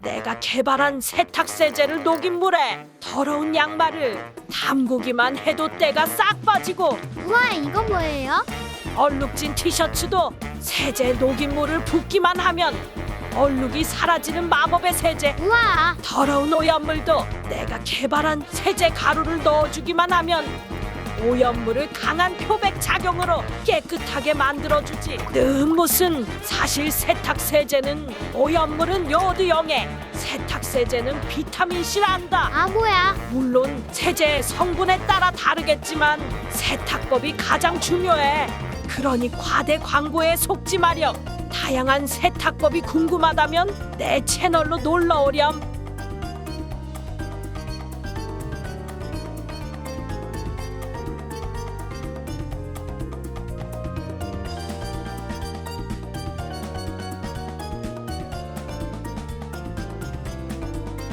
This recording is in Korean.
내가 개발한 세탁세제를 녹인 물에 더러운 양말을 담그기만 해도 때가 싹 빠지고 우와 이거 뭐예요? 얼룩진 티셔츠도 세제 녹인 물을 붓기만 하면 얼룩이 사라지는 마법의 세제 우와 더러운 오염물도 내가 개발한 세제 가루를 넣어주기만 하면 오염물을 강한 표백 작용으로 깨끗하게 만들어주지 는 무슨 사실 세탁 세제는 오염물은 요드 영에 세탁 세제는 비타민 C란다 아 뭐야 물론 세제의 성분에 따라 다르겠지만 세탁법이 가장 중요해. 그러니 과대 광고에 속지 마렴. 다양한 세탁법이 궁금하다면 내 채널로 놀러 오렴.